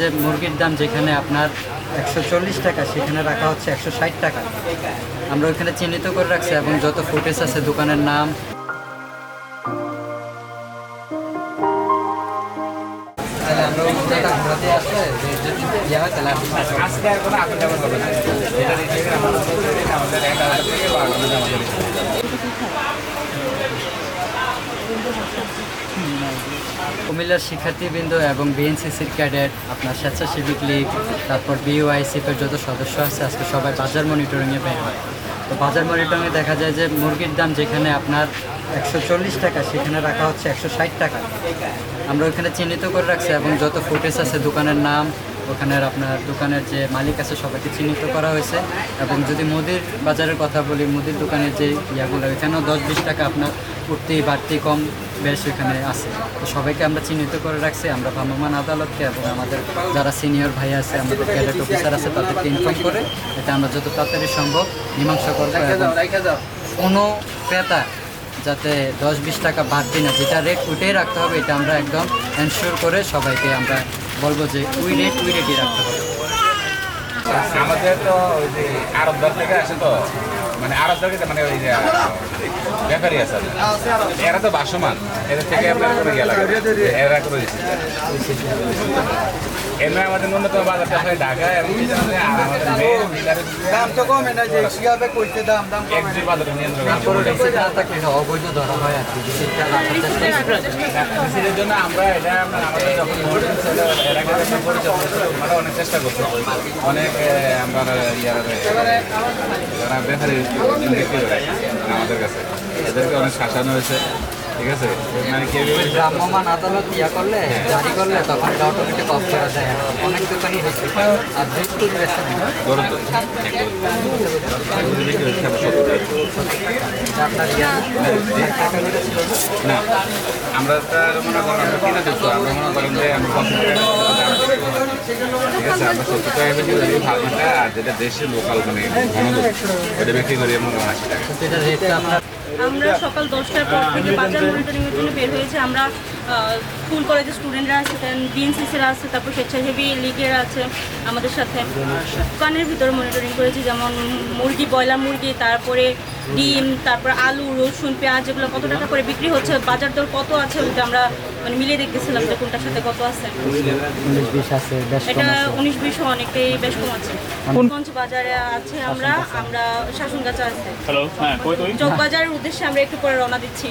যে মুরগির দাম যেখানে আপনার একশো চল্লিশ টাকা, সেখানে রাখা হচ্ছে একশো ষাট টাকা। আমরা ওইখানে চিহ্নিত করে রাখছি এবং যত ফুটেজ আছে, দোকানের নাম। তাহলে আমরা ওই জায়গা ঘোরাতে আসলে যে যদি ইয়ে হয় তাহলে আপনি আজকে আর কোনো আপন যাপন হবে না এটা রিসিভে আমাদের আমাদের একটা থেকে বারো আমাদের কুমিল্লার শিক্ষার্থীবৃন্দ এবং বিএনসিসির ক্যাডেট, আপনার স্বেচ্ছাসেবিক লীগ তারপর বিওআইসিপের যত সদস্য আছে, আজকে সবাই বাজার মনিটরিংয়ে বের হয়। তো বাজার মনিটরিংয়ে দেখা যায় যে মুরগির দাম যেখানে আপনার একশো চল্লিশ টাকা, সেখানে রাখা হচ্ছে একশো ষাট টাকা। আমরা ওখানে চিহ্নিত করে রাখছি এবং যত ফুটেজ আছে, দোকানের নাম ওখানের আপনার দোকানের যে মালিক আছে, সবাইকে চিহ্নিত করা হয়েছে। এবং যদি মুদির বাজারের কথা বলি, মুদির দোকানের যে ইয়াগুলো, এখানেও দশ বিশ টাকা আপনার উঠতি বাড়তি কম। বেশ এখানে আছে। তো সবাইকে আমরা চিহ্নিত করে রাখছি আমরা ভ্রাম্যমান আদালতকে এবং আমাদের যারা সিনিয়র ভাই আছে আমাদের ক্যাডেট অফিসার আছে তাদেরকে ইনফর্ম করে এটা আমরা যত তাড়াতাড়ি সম্ভব মীমাংসা করব এবং কোনো ক্রেতা যাতে দশ বিশ টাকা বাড়তি না যেটা রেট উঠেই রাখতে হবে এটা আমরা একদম এনশিওর করে সবাইকে আমরা বলব যে উই রেট উই রেটই রাখতে হবে। আমাদের তো ওই যে আরবদার থেকে আসে তো মানে আরবদার থেকে মানে ওই যে ব্যাপারী আছে এরা তো বাসমান এদের থেকে আপনার কোনো ইয়ে লাগে না। এরা কোনো রিসিভ এমনি আমাদের ন্যূনতম বাজারটা হয় ঢাকা এবং দাম তো কমে না যে কীভাবে দাম দাম এক দুই বাজারে নিয়ন্ত্রণ অবৈধ ধরা হয় আর কি করি। রিসিভের জন্য আমরা এটা আমাদের যখন আমরা অনেক চেষ্টা করছি। অনেক আমরা যারা আমাদের কাছে এদেরকে অনেক শাসানো হয়েছে। ঠিক আছে? মানে কেউ ভ্রাম্যমাণ আদালত ইয়া করলে জারি করলে তখন এটা অটোমেটিক অফ করা যায়। অনেক দোকানই হচ্ছে। আর যেহেতু না? আমরা মনে করেন আমরা কিনে দিচ্ছি আমরা মনে করেন যে আমরা ঠিক আছে আমরা সত্তর টাকা বিক্রি করি ফার্মাটা আর যেটা লোকাল মানে ঘনদূর ওটা বিক্রি করি আমরা আশি টাকা আমরা সকাল দশটার পর থেকে বাজার মনিটরিং এর জন্য বের হয়েছে। আমরা স্কুল কলেজের স্টুডেন্টরা আছে বিএনসিসির আছে তারপর স্বেচ্ছাসেবী লীগের আছে আমাদের সাথে। দোকানের ভিতরে মনিটরিং করেছি যেমন মুরগি ব্রয়লার মুরগি তারপরে ডিম তারপর আলু রসুন পেঁয়াজ এগুলো কত টাকা করে বিক্রি হচ্ছে বাজার দর কত আছে ওইটা আমরা মানে মিলিয়ে দেখতেছিলাম যে কোনটার সাথে কত আছে। বিশ আছে বেশ এটা উনিশ বিশও অনেকটাই বেশ কম আছে। কোনগঞ্জ বাজারে আছে আমরা আমরা শাসনগাছা আছে। হ্যালো হ্যাঁ কই তুই? চকবাজারের উদ্দেশ্যে আমরা একটু পরে রওনা দিচ্ছি।